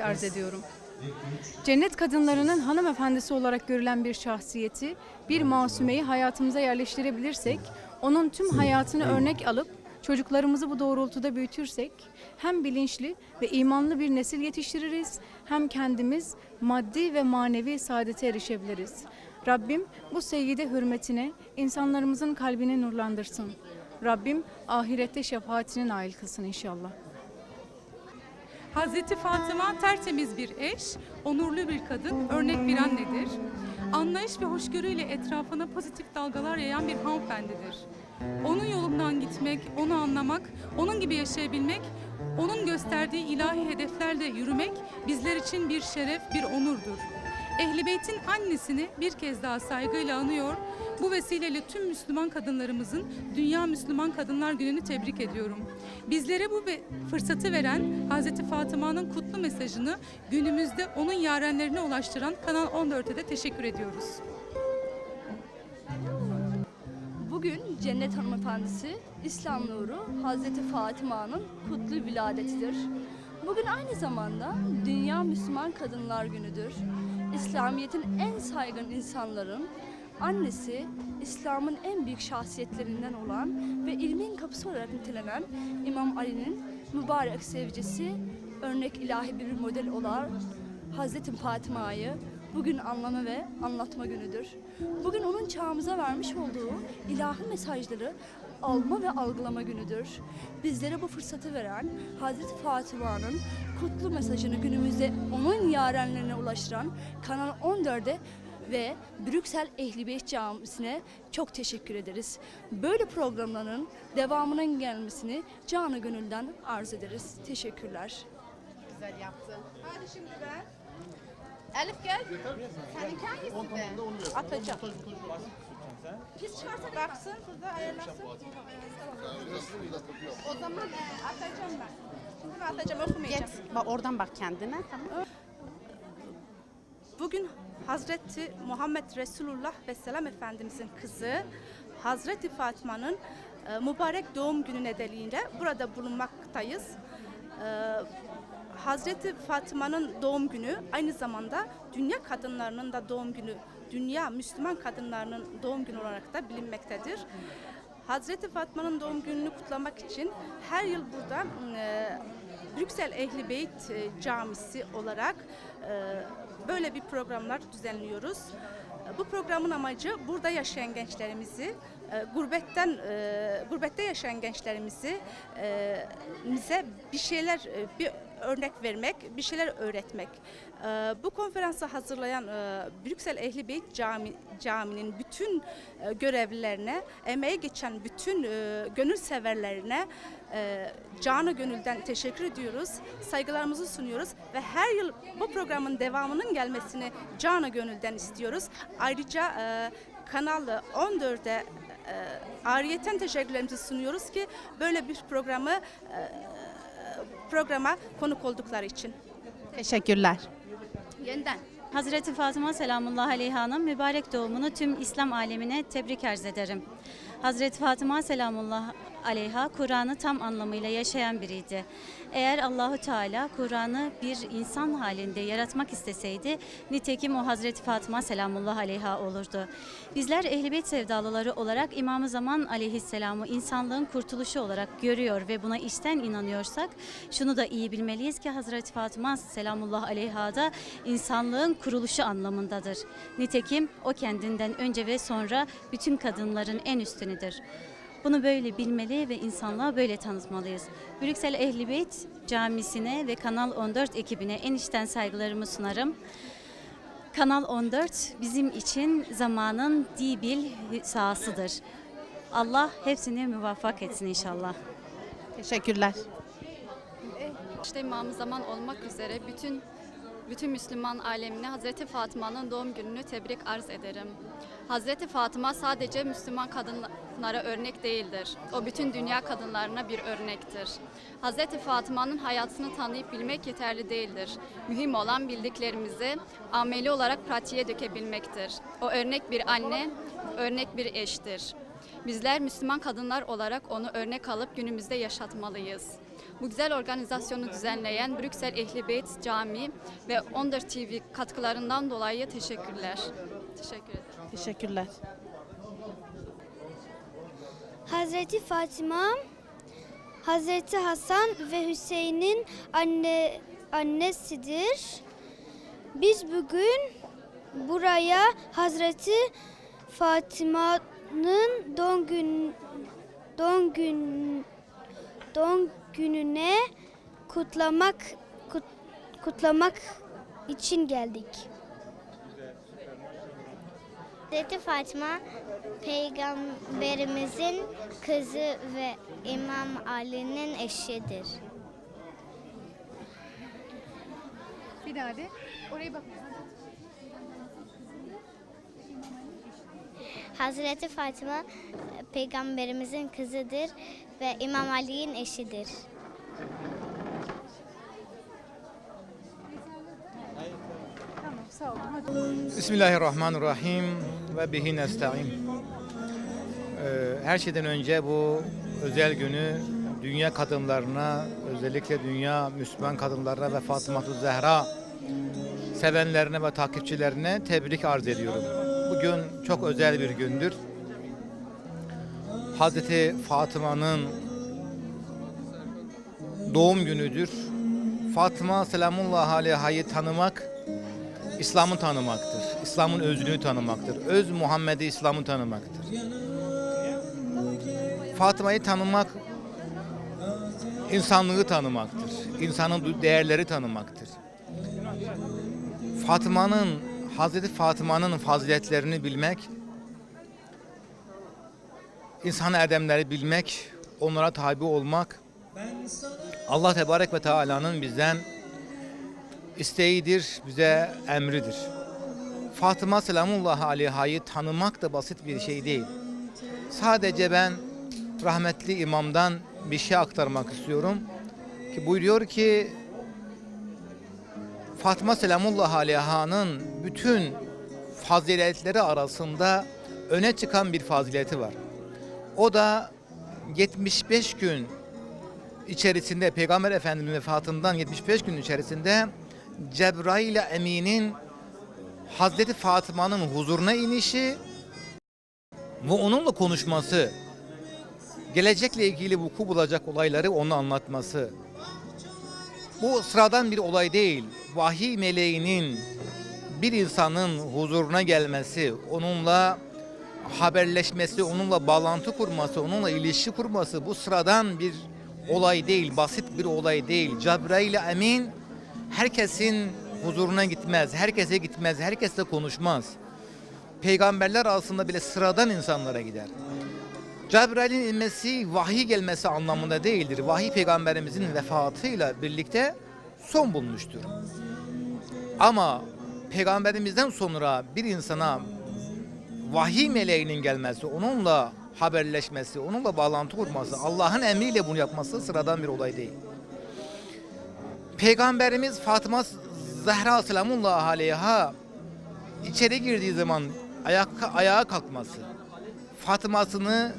arz ediyorum. Cennet kadınlarının hanımefendisi olarak görülen bir şahsiyeti, bir masumeyi hayatımıza yerleştirebilirsek, onun tüm hayatını örnek alıp çocuklarımızı bu doğrultuda büyütürsek hem bilinçli ve imanlı bir nesil yetiştiririz hem kendimiz maddi ve manevi saadete erişebiliriz. Rabbim bu seyyide hürmetine insanlarımızın kalbini nurlandırsın. Rabbim ahirette şefaatine nail kılsın inşallah. Hazreti Fatıma tertemiz bir eş, onurlu bir kadın, örnek bir annedir. Anlayış ve hoşgörüyle etrafına pozitif dalgalar yayan bir hanımefendidir. Onun yolundan gitmek, onu anlamak, onun gibi yaşayabilmek, onun gösterdiği ilahi hedeflerle yürümek bizler için bir şeref, bir onurdur. Ehli Beyt'in annesini bir kez daha saygıyla anıyor. Bu vesileyle tüm Müslüman kadınlarımızın Dünya Müslüman Kadınlar Günü'nü tebrik ediyorum. Bizlere bu fırsatı veren Hazreti Fatıma'nın kutlu mesajını günümüzde onun yarenlerine ulaştıran Kanal 14'e de teşekkür ediyoruz. Bugün Cennet Hanımefendisi İslam Nuru Hazreti Fatıma'nın kutlu viladetidir. Bugün aynı zamanda Dünya Müslüman Kadınlar Günü'dür. İslamiyet'in en saygın insanların annesi, İslam'ın en büyük şahsiyetlerinden olan ve ilmin kapısı olarak nitelenen İmam Ali'nin mübarek sevgisi, örnek ilahi bir model olan Hazreti Fatıma'yı bugün anlama ve anlatma günüdür. Bugün onun çağımıza vermiş olduğu ilahi mesajları alma ve algılama günüdür. Bizlere bu fırsatı veren Hazreti Fatıma'nın kutlu mesajını günümüzde onun yarenlerine ulaştıran Kanal 14'e ve Brüksel Ehli Beyt Camisi'ne çok teşekkür ederiz. Böyle programların devamının gelmesini canı gönülden arz ederiz. Teşekkürler. güzel yaptın. Hadi şimdi ben. Elif gel. Seninki hangisi de? Atacağım. Biz çıkarsa baksın, burada ayarlasın. O zaman e, atacağım ben. Şimdi ben atacağım, okumayacağım. Bak oradan bak kendine. Tamam. Bugün Hazreti Muhammed Resulullah ve Selam Efendimizin kızı Hazreti Fatma'nın e, mübarek doğum günü nedeniyle burada bulunmaktayız. E, Hazreti Fatma'nın doğum günü aynı zamanda dünya kadınlarının da doğum günü, dünya Müslüman kadınlarının doğum günü olarak da bilinmektedir. Hazreti Fatma'nın doğum gününü kutlamak için her yıl burada e, Brüksel Ehli Beyt e, Camisi olarak e, böyle bir programlar düzenliyoruz. E, Bu programın amacı burada yaşayan gençlerimizi, e, gurbetten e, gurbette yaşayan gençlerimizi e, bize bir şeyler e, bir örnek vermek, bir şeyler öğretmek. E, Bu konferansı hazırlayan e, Brüksel Ehli Beyt Cami, Camii'nin bütün e, görevlilerine, emeği geçen bütün e, gönül severlerine canı gönülden teşekkür ediyoruz. Saygılarımızı sunuyoruz ve her yıl bu programın devamının gelmesini canı gönülden istiyoruz. Ayrıca Kanal 14'e e, ayrıyeten teşekkürlerimizi sunuyoruz ki böyle bir programı programa konuk oldukları için. Teşekkürler. Yeniden. Hazreti Fatıma selamullah aleyhanın mübarek doğumunu tüm İslam alemine tebrik arz ederim. Hazreti Fatıma selamullah aleyha Kur'an'ı tam anlamıyla yaşayan biriydi. Eğer Allahu Teala Kur'an'ı bir insan halinde yaratmak isteseydi nitekim o Hazreti Fatıma selamullah aleyha olurdu. Bizler Ehl-i Beyt sevdalıları olarak İmam-ı Zaman aleyhisselamı insanlığın kurtuluşu olarak görüyor ve buna içten inanıyorsak şunu da iyi bilmeliyiz ki Hazreti Fatıma selamullah aleyha da insanlığın kuruluşu anlamındadır. Nitekim o kendinden önce ve sonra bütün kadınların en üstünüdür. Bunu böyle bilmeli ve insanlığa böyle tanıtmalıyız. Brüksel Ehli Beyt Camisi'ne ve Kanal 14 ekibine en içten saygılarımı sunarım. Kanal 14 bizim için zamanın dibil sahasıdır. Allah hepsini muvaffak etsin inşallah. Teşekkürler. İşte İmam-ı Zaman olmak üzere bütün bütün Müslüman alemine Hazreti Fatıma'nın doğum gününü tebrik arz ederim. Hazreti Fatıma sadece Müslüman kadınlara örnek değildir. O bütün dünya kadınlarına bir örnektir. Hazreti Fatıma'nın hayatını tanıyıp bilmek yeterli değildir. Mühim olan bildiklerimizi ameli olarak pratiğe dökebilmektir. O örnek bir anne, örnek bir eştir. Bizler Müslüman kadınlar olarak onu örnek alıp günümüzde yaşatmalıyız. Bu güzel organizasyonu düzenleyen Brüksel Ehli Beyt Camii ve 14 TV katkılarından dolayı teşekkürler. Teşekkür ederim. Teşekkürler. Hazreti Fatıma, Hazreti Hasan ve Hüseyin'in anne annesidir. Biz bugün buraya Hazreti Fatıma'nın doğum gün doğum gün doğum gününe kutlamak kut- kutlamak için geldik. Hazreti Fatıma peygamberimizin kızı ve İmam Ali'nin eşidir. Bir daha de. Oraya bak. Hazreti Fatıma peygamberimizin kızıdır ve İmam Ali'nin eşidir. Bismillahirrahmanirrahim ve bihi nesta'in. Ee, Her şeyden önce bu özel günü dünya kadınlarına, özellikle dünya Müslüman kadınlarına ve Fatıma Zehra sevenlerine ve takipçilerine tebrik arz ediyorum. Bugün çok özel bir gündür. Hazreti Fatıma'nın doğum günüdür. Fatıma selamullah aleyha'yı tanımak İslam'ı tanımaktır. İslam'ın özünü tanımaktır. Öz Muhammed'i İslam'ı tanımaktır. Fatıma'yı tanımak insanlığı tanımaktır. İnsanın değerleri tanımaktır. Fatıma'nın Hazreti Fatıma'nın faziletlerini bilmek, insan erdemleri bilmek, onlara tabi olmak Allah Tebarek ve Teala'nın bizden isteğidir, bize emridir. Fatıma selamullah aleyha'yı tanımak da basit bir şey değil. Sadece ben rahmetli imamdan bir şey aktarmak istiyorum. Ki buyuruyor ki Fatıma selamullah aleyha'nın bütün faziletleri arasında öne çıkan bir fazileti var. O da 75 gün içerisinde Peygamber Efendimiz vefatından 75 gün içerisinde Cebrail Emin'in Hazreti Fatıma'nın huzuruna inişi ve onunla konuşması, gelecekle ilgili vuku bulacak olayları onu anlatması. Bu sıradan bir olay değil. Vahiy meleğinin bir insanın huzuruna gelmesi, onunla haberleşmesi, onunla bağlantı kurması, onunla ilişki kurması bu sıradan bir olay değil, basit bir olay değil. Cebrail Emin herkesin huzuruna gitmez, herkese gitmez, herkesle konuşmaz. Peygamberler arasında bile sıradan insanlara gider. Cebrail'in inmesi vahiy gelmesi anlamında değildir. Vahiy peygamberimizin vefatıyla birlikte son bulmuştur. Ama peygamberimizden sonra bir insana vahiy meleğinin gelmesi, onunla haberleşmesi, onunla bağlantı kurması, Allah'ın emriyle bunu yapması sıradan bir olay değil. Peygamberimiz Fatıma Zehra selamullah aleyha içeri girdiği zaman ayak, ayağa kalkması, Fatıma'sını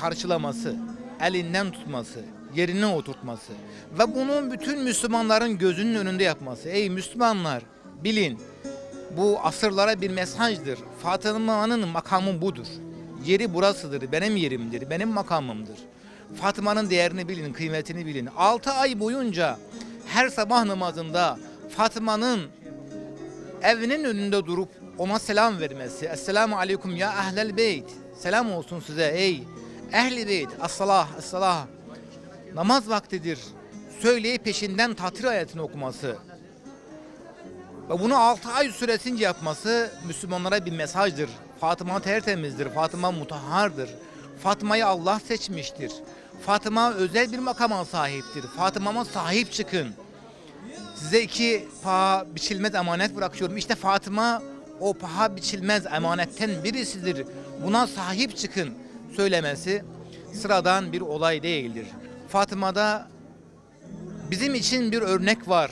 karşılaması, elinden tutması, yerine oturtması ve bunun bütün Müslümanların gözünün önünde yapması. Ey Müslümanlar bilin bu asırlara bir mesajdır. Fatıma'nın makamı budur. Yeri burasıdır, benim yerimdir, benim makamımdır. Fatıma'nın değerini bilin, kıymetini bilin. 6 ay boyunca her sabah namazında Fatıma'nın evinin önünde durup ona selam vermesi. Esselamu aleyküm ya ehlel beyt. Selam olsun size ey ehli beyt. As-salah, as-salah. Namaz vaktidir. Söyleyip peşinden tatir ayetini okuması. Ve bunu 6 ay süresince yapması Müslümanlara bir mesajdır. Fatıma tertemizdir. Fatıma mutahhardır. Fatıma'yı Allah seçmiştir. Fatıma özel bir makama sahiptir. Fatıma'ma sahip çıkın. Size iki paha biçilmez emanet bırakıyorum. İşte Fatıma o paha biçilmez emanetten birisidir. Buna sahip çıkın söylemesi sıradan bir olay değildir. Fatıma'da bizim için bir örnek var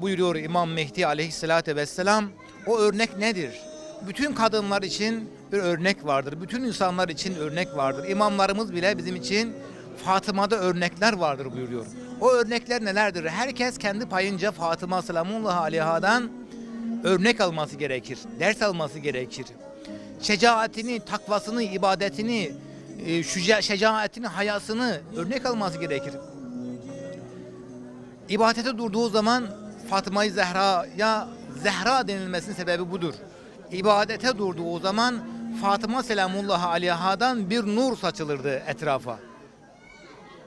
buyuruyor İmam Mehdi aleyhissalatü vesselam. O örnek nedir? Bütün kadınlar için bir örnek vardır. Bütün insanlar için örnek vardır. İmamlarımız bile bizim için Fatıma'da örnekler vardır buyuruyor. O örnekler nelerdir? Herkes kendi payınca Fatıma Selamullahi Aleyha'dan örnek alması gerekir. Ders alması gerekir. Şecaatini, takvasını, ibadetini, e, şecaatini, hayasını örnek alması gerekir. İbadete durduğu zaman Fatıma-i Zehra'ya Zehra denilmesinin sebebi budur. İbadete durduğu zaman Fatıma Selamullahi Aleyha'dan bir nur saçılırdı etrafa.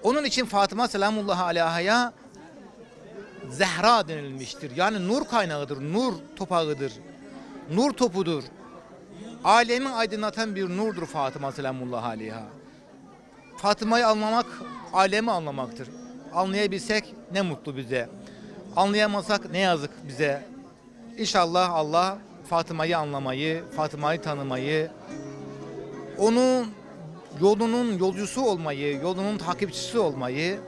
Onun için Fatıma Selamullahi Aleyha'ya Zehra denilmiştir. Yani nur kaynağıdır, nur topağıdır, nur topudur. Alemi aydınlatan bir nurdur Fatıma Selamullahi Aleyha. Fatıma'yı anlamak, alemi anlamaktır. Anlayabilsek ne mutlu bize. Anlayamazsak ne yazık bize. İnşallah Allah Fatıma'yı anlamayı, Fatıma'yı tanımayı, onun yolunun yolcusu olmayı, yolunun takipçisi olmayı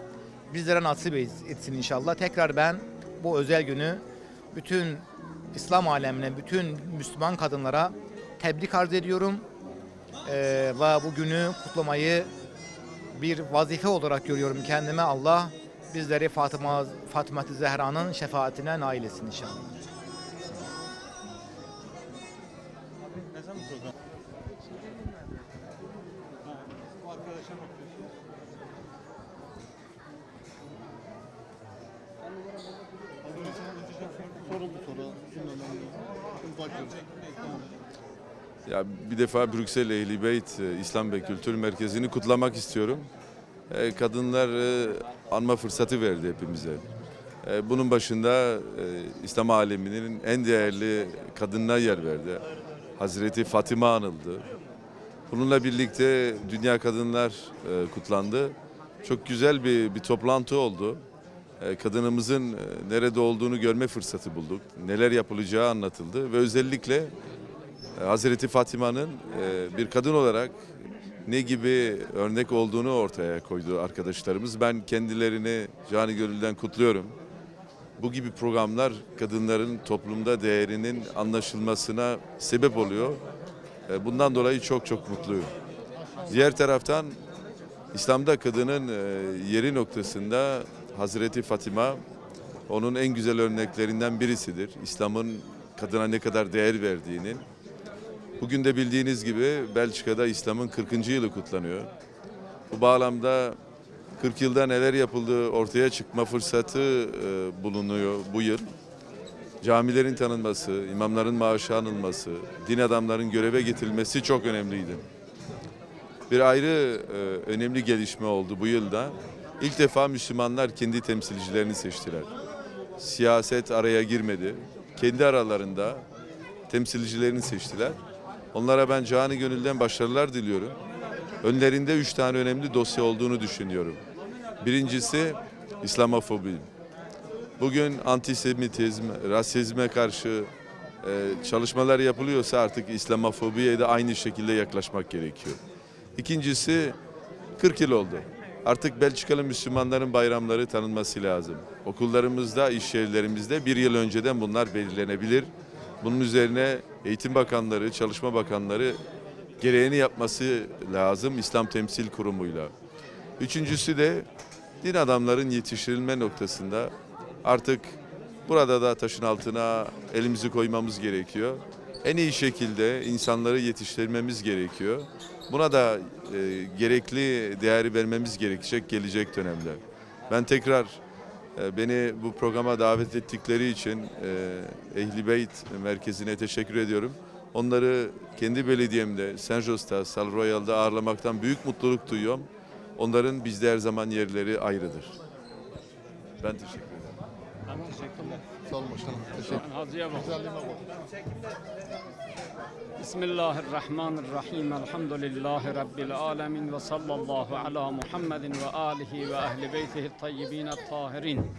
bizlere nasip etsin inşallah. Tekrar ben bu özel günü bütün İslam alemine, bütün Müslüman kadınlara tebrik arz ediyorum. Ee, ve bu günü kutlamayı bir vazife olarak görüyorum kendime. Allah bizleri Fatıma Fatıma Zehra'nın şefaatine nail etsin inşallah. Ya bir defa Brüksel Ehli Beyt e, İslam ve Kültür Merkezi'ni kutlamak istiyorum. E, Kadınlar e, anma fırsatı verdi hepimize. E, Bunun başında İslam aleminin en değerli kadınına yer verdi. Hazreti Fatıma anıldı. Bununla birlikte Dünya Kadınlar kutlandı. Çok güzel bir, bir toplantı oldu. Kadınımızın nerede olduğunu görme fırsatı bulduk. Neler yapılacağı anlatıldı ve özellikle Hazreti Fatima'nın e, bir kadın olarak ne gibi örnek olduğunu ortaya koydu arkadaşlarımız. Ben kendilerini canı gönülden kutluyorum. Bu gibi programlar kadınların toplumda değerinin anlaşılmasına sebep oluyor. E, Bundan dolayı çok çok mutluyum. Diğer taraftan İslam'da kadının e, yeri noktasında Hazreti Fatima onun en güzel örneklerinden birisidir. İslam'ın kadına ne kadar değer verdiğinin. Bugün de bildiğiniz gibi Belçika'da İslam'ın 40. yılı kutlanıyor. Bu bağlamda 40 yılda neler yapıldığı ortaya çıkma fırsatı e, bulunuyor bu yıl. Camilerin tanınması, imamların maaşı alınması, din adamların göreve getirilmesi çok önemliydi. Bir ayrı e, önemli gelişme oldu bu yılda. İlk defa Müslümanlar kendi temsilcilerini seçtiler. Siyaset araya girmedi. Kendi aralarında temsilcilerini seçtiler. Onlara ben canı gönülden başarılar diliyorum. Önlerinde üç tane önemli dosya olduğunu düşünüyorum. Birincisi İslamofobi. Bugün antisemitizm, rasizme karşı e, çalışmalar yapılıyorsa artık İslamofobiye de aynı şekilde yaklaşmak gerekiyor. İkincisi 40 yıl oldu. Artık Belçikalı Müslümanların bayramları tanınması lazım. Okullarımızda, iş yerlerimizde bir yıl önceden bunlar belirlenebilir. Bunun üzerine Eğitim Bakanları, Çalışma Bakanları gereğini yapması lazım İslam Temsil Kurumu'yla. Üçüncüsü de din adamların yetiştirilme noktasında artık burada da taşın altına elimizi koymamız gerekiyor. En iyi şekilde insanları yetiştirmemiz gerekiyor. Buna da e, gerekli değeri vermemiz gerekecek gelecek dönemler. Ben tekrar beni bu programa davet ettikleri için e, Ehli Beyt Merkezi'ne teşekkür ediyorum. Onları kendi belediyemde, Saint Jos'ta, Sal Royal'da ağırlamaktan büyük mutluluk duyuyorum. Onların bizde her zaman yerleri ayrıdır. Ben teşekkür ederim. Sağ olun başkanım. Teşekkür Haziye bak. Güzelliğine bak. Bismillahirrahmanirrahim. Elhamdülillahi Rabbil alemin ve sallallahu ala Muhammedin ve alihi ve ehli beytihi tayyibin tahirin.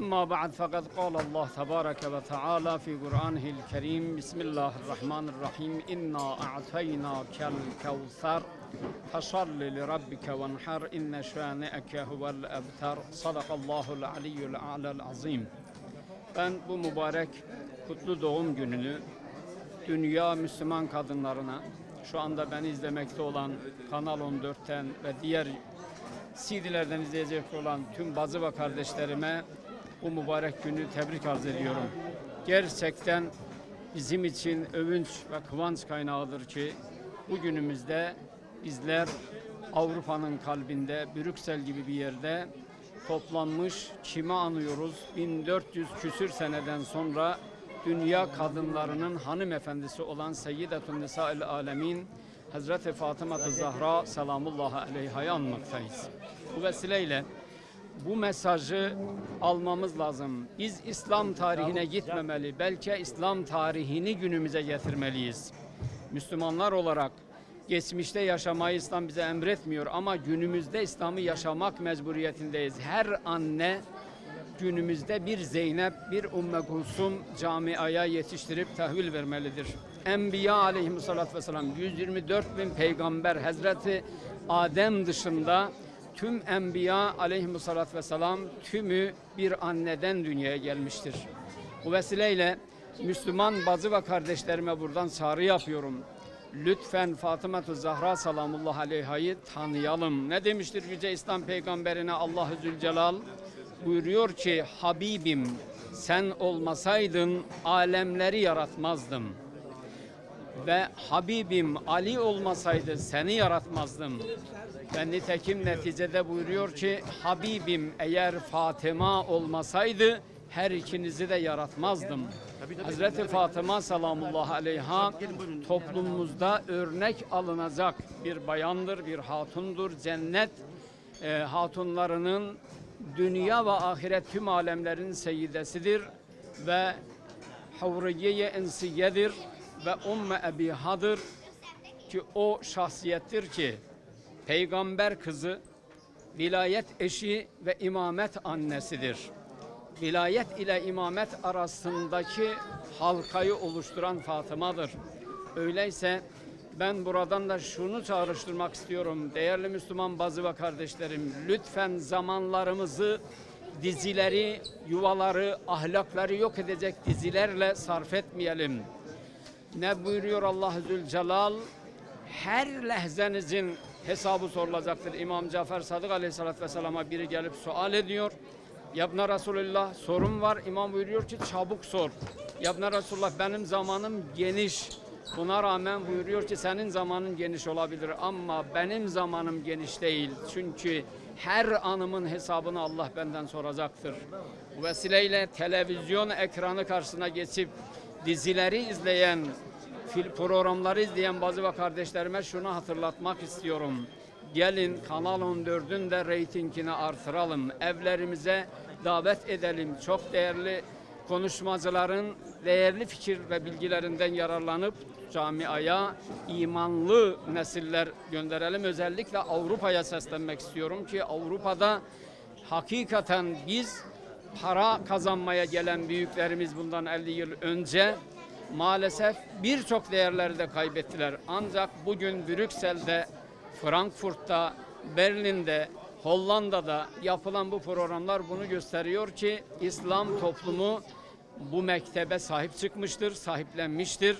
أما بعد فقد قال الله تبارك وتعالى في قرآنه الكريم بسم الله الرحمن الرحيم إنا أعطيناك الكوثر فصل لربك وانحر إن شانئك هو الأبتر صدق الله العلي الأعلى العظيم Ben bu mübarek kutlu doğum gününü dünya Müslüman kadınlarına, şu anda beni izlemekte olan Kanal 14'ten ve diğer CD'lerden izleyecek olan tüm bazı ve kardeşlerime bu mübarek günü tebrik arz ediyorum. Gerçekten bizim için övünç ve kıvanç kaynağıdır ki bu günümüzde bizler Avrupa'nın kalbinde, Brüksel gibi bir yerde toplanmış kimi anıyoruz? 1400 küsür seneden sonra dünya kadınlarının hanımefendisi olan Seyyidetun Nisa'il Alemin Hazreti Fatıma Zahra selamullahi aleyha'yı anmaktayız. Bu vesileyle bu mesajı almamız lazım. Biz İslam tarihine gitmemeli, belki İslam tarihini günümüze getirmeliyiz. Müslümanlar olarak geçmişte yaşamayı İslam bize emretmiyor ama günümüzde İslam'ı yaşamak mecburiyetindeyiz. Her anne günümüzde bir Zeynep, bir Ümmü Kulsum camiaya yetiştirip tahvil vermelidir. Enbiya aleyhissalatü vesselam 124 bin peygamber Hazreti Adem dışında tüm enbiya aleyhissalatü vesselam tümü bir anneden dünyaya gelmiştir. Bu vesileyle Müslüman bazı ve kardeşlerime buradan çağrı yapıyorum. Lütfen Fatıma Zahra salamullah aleyha'yı tanıyalım. Ne demiştir Yüce İslam peygamberine Allahü Zülcelal? Buyuruyor ki Habibim sen olmasaydın alemleri yaratmazdım. Ve Habibim Ali olmasaydı seni yaratmazdım. Ve nitekim neticede buyuruyor ki Habibim eğer Fatıma olmasaydı her ikinizi de yaratmazdım. Hazreti Fatıma salamullah aleyha toplumumuzda örnek alınacak bir bayandır, bir hatundur. Cennet e, hatunlarının dünya ve ahiret tüm alemlerin seyyidesidir ve havriye ensiyedir ve umme ebihadır ki o şahsiyettir ki peygamber kızı vilayet eşi ve imamet annesidir. Vilayet ile imamet arasındaki halkayı oluşturan Fatıma'dır. Öyleyse ben buradan da şunu çağrıştırmak istiyorum. Değerli Müslüman bazı ve kardeşlerim, lütfen zamanlarımızı dizileri, yuvaları, ahlakları yok edecek dizilerle sarf etmeyelim. Ne buyuruyor Allah Zülcelal? Her lehzenizin hesabı sorulacaktır. İmam Cafer Sadık Aleyhisselatü Vesselam'a biri gelip sual ediyor. Yabna Resulullah sorun var. İmam buyuruyor ki çabuk sor. Yabna Resulullah benim zamanım geniş. Buna rağmen buyuruyor ki senin zamanın geniş olabilir ama benim zamanım geniş değil. Çünkü her anımın hesabını Allah benden soracaktır. Bu vesileyle televizyon ekranı karşısına geçip dizileri izleyen, programları izleyen bazı ve kardeşlerime şunu hatırlatmak istiyorum. Gelin Kanal 14'ün de reytingini artıralım. Evlerimize davet edelim. Çok değerli konuşmacıların değerli fikir ve bilgilerinden yararlanıp camiaya imanlı nesiller gönderelim. Özellikle Avrupa'ya seslenmek istiyorum ki Avrupa'da hakikaten biz para kazanmaya gelen büyüklerimiz bundan 50 yıl önce maalesef birçok değerleri de kaybettiler. Ancak bugün Brüksel'de, Frankfurt'ta, Berlin'de, Hollanda'da yapılan bu programlar bunu gösteriyor ki İslam toplumu bu mektebe sahip çıkmıştır, sahiplenmiştir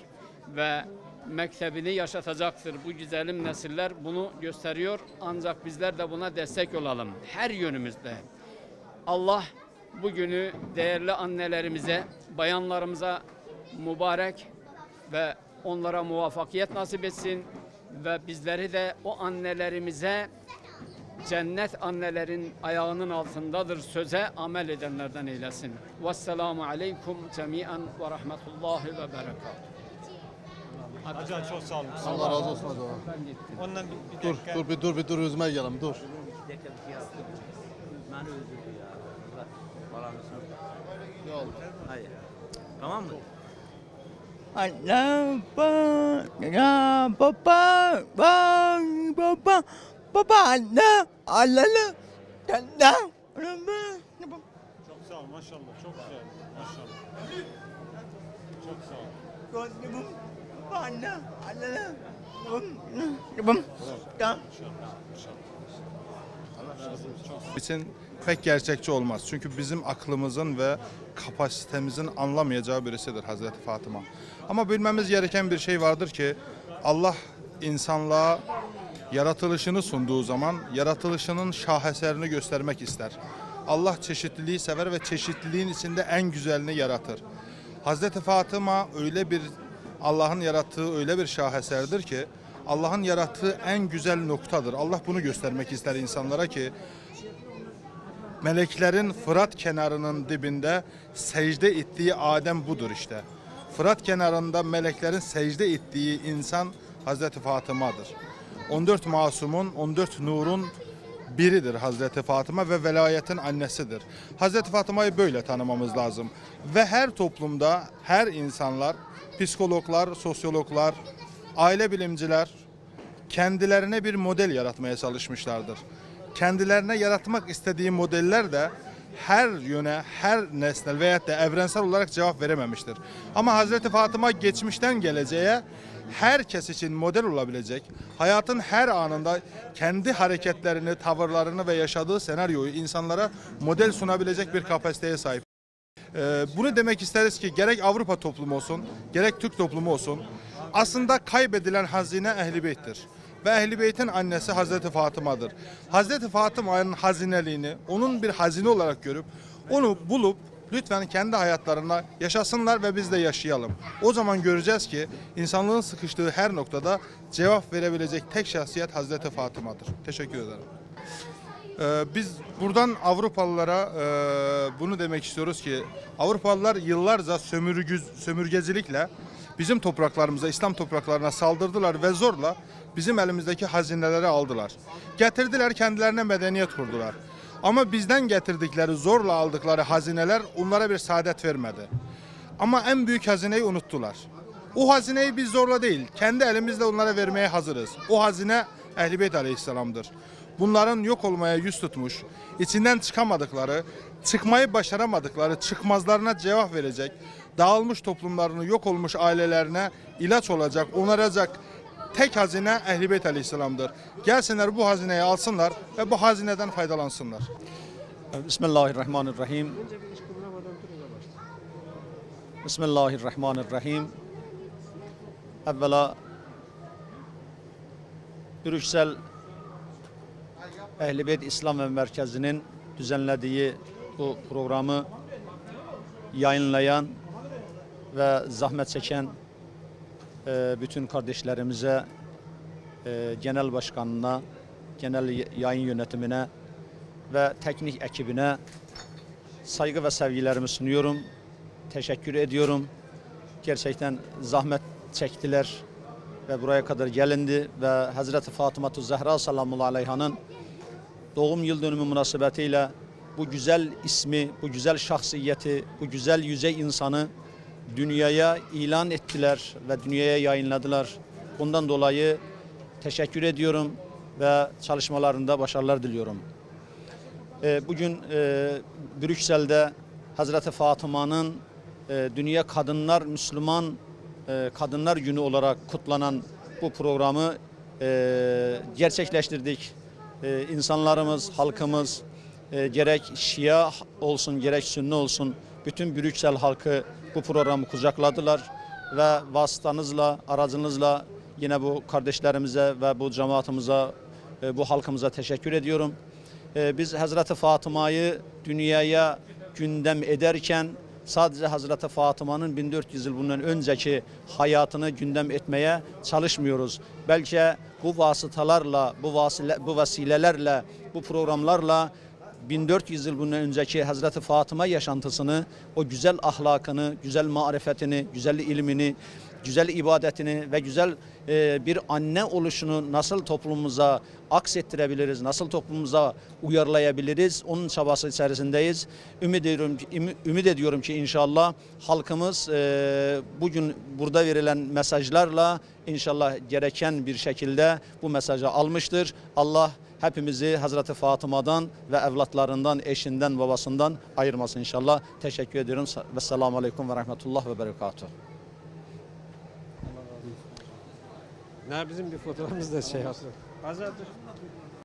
ve mektebini yaşatacaktır. Bu güzelim nesiller bunu gösteriyor. Ancak bizler de buna destek olalım her yönümüzde. Allah bugünü değerli annelerimize, bayanlarımıza mübarek ve onlara muvaffakiyet nasip etsin ve bizleri de o annelerimize cennet annelerin ayağının altındadır söze amel edenlerden eylesin. Vesselamu aleykum cemiyen ve rahmetullahi ve berekatuhu. Hacı çok sağ olun. Allah razı olsun hacı. Ben gittim. Ondan bir, bir Dur, dakika. dur bir dur bir dur üzme gelelim dur. Ya Allah. Tamam mı? Allah baba ya baba baba baba baba anne Allah'ı Allah Çok sağ ol maşallah. Çok sağ ol. Maşallah. Çok sağ ol. Gözümüm anne Allah'ı Babam ya için pek gerçekçi olmaz. Çünkü bizim aklımızın ve kapasitemizin anlamayacağı birisidir Hazreti Fatıma. Ama bilmemiz gereken bir şey vardır ki Allah insanlığa yaratılışını sunduğu zaman yaratılışının şaheserini göstermek ister. Allah çeşitliliği sever ve çeşitliliğin içinde en güzelini yaratır. Hazreti Fatıma öyle bir Allah'ın yarattığı öyle bir şaheserdir ki Allah'ın yarattığı en güzel noktadır. Allah bunu göstermek ister insanlara ki meleklerin Fırat kenarının dibinde secde ettiği Adem budur işte. Fırat kenarında meleklerin secde ettiği insan Hazreti Fatıma'dır. 14 masumun, 14 nurun biridir Hazreti Fatıma ve velayetin annesidir. Hazreti Fatıma'yı böyle tanımamız lazım. Ve her toplumda her insanlar, psikologlar, sosyologlar, aile bilimciler kendilerine bir model yaratmaya çalışmışlardır. Kendilerine yaratmak istediği modeller de her yöne, her nesnel veyahut da evrensel olarak cevap verememiştir. Ama Hazreti Fatıma geçmişten geleceğe herkes için model olabilecek, hayatın her anında kendi hareketlerini, tavırlarını ve yaşadığı senaryoyu insanlara model sunabilecek bir kapasiteye sahip. Ee, bunu demek isteriz ki gerek Avrupa toplumu olsun, gerek Türk toplumu olsun aslında kaybedilen hazine Ehl-i Beyt'tir. Ve Ehl-i Beyt'in annesi Hazreti Fatıma'dır. Hazreti Fatıma'nın hazineliğini onun bir hazine olarak görüp onu bulup lütfen kendi hayatlarına yaşasınlar ve biz de yaşayalım. O zaman göreceğiz ki insanlığın sıkıştığı her noktada cevap verebilecek tek şahsiyet Hazreti Fatıma'dır. Teşekkür ederim. Ee, biz buradan Avrupalılara e, bunu demek istiyoruz ki Avrupalılar yıllarca sömürgü, sömürgecilikle bizim topraklarımıza, İslam topraklarına saldırdılar ve zorla bizim elimizdeki hazineleri aldılar. Getirdiler kendilerine medeniyet kurdular. Ama bizden getirdikleri, zorla aldıkları hazineler onlara bir saadet vermedi. Ama en büyük hazineyi unuttular. O hazineyi biz zorla değil, kendi elimizle onlara vermeye hazırız. O hazine Ehl-i Beyt Aleyhisselam'dır. Bunların yok olmaya yüz tutmuş, içinden çıkamadıkları, çıkmayı başaramadıkları çıkmazlarına cevap verecek, dağılmış toplumlarını yok olmuş ailelerine ilaç olacak, onaracak tek hazine Ehl-i Beyt Aleyhisselam'dır. Gelsinler bu hazineyi alsınlar ve bu hazineden faydalansınlar. Bismillahirrahmanirrahim. Bismillahirrahmanirrahim. Evvela Brüksel Ehl-i Beyt İslam ve Merkezi'nin düzenlediği bu programı yayınlayan ve zahmet çeken bütün kardeşlerimize, e, genel başkanına, genel yayın yönetimine ve teknik ekibine saygı ve sevgilerimi sunuyorum. Teşekkür ediyorum. Gerçekten zahmet çektiler ve buraya kadar gelindi ve Hazreti Fatıma Zehra sallallahu aleyhanın doğum yıl dönümü münasebetiyle bu güzel ismi, bu güzel şahsiyeti, bu güzel yüzey insanı dünyaya ilan ettiler ve dünyaya yayınladılar. Bundan dolayı teşekkür ediyorum ve çalışmalarında başarılar diliyorum. Ee, Bugün e, Brüksel'de Hazreti Fatıma'nın e, Dünya Kadınlar Müslüman e, Kadınlar Günü olarak kutlanan bu programı e, gerçekleştirdik. E, İnsanlarımız, halkımız e, gerek Şia olsun gerek Sünni olsun bütün Brüksel halkı bu programı kucakladılar ve vasıtanızla, aracınızla yine bu kardeşlerimize ve bu cemaatimize, bu halkımıza teşekkür ediyorum. E, Biz Hazreti Fatıma'yı dünyaya gündem ederken sadece Hazreti Fatıma'nın 1400 yıl bundan önceki hayatını gündem etmeye çalışmıyoruz. Belki bu vasıtalarla, bu, vasile, bu vesilelerle, bu programlarla 1400 yıl bundan önceki Hazreti Fatıma yaşantısını, o güzel ahlakını, güzel marifetini, güzel ilmini, güzel ibadetini ve güzel e, bir anne oluşunu nasıl toplumumuza aksettirebiliriz, nasıl toplumumuza uyarlayabiliriz onun çabası içerisindeyiz. Ümit ediyorum ümit ediyorum ki inşallah halkımız e, bugün burada verilen mesajlarla inşallah gereken bir şekilde bu mesajı almıştır. Allah hepimizi Hazreti Fatıma'dan ve evlatlarından, eşinden, babasından ayırmasın inşallah. Teşekkür ediyorum. Ve selamun aleyküm ve rahmetullah ve berekatuhu. Ne bizim bir fotoğrafımız da şey yapsın. Hazır dur.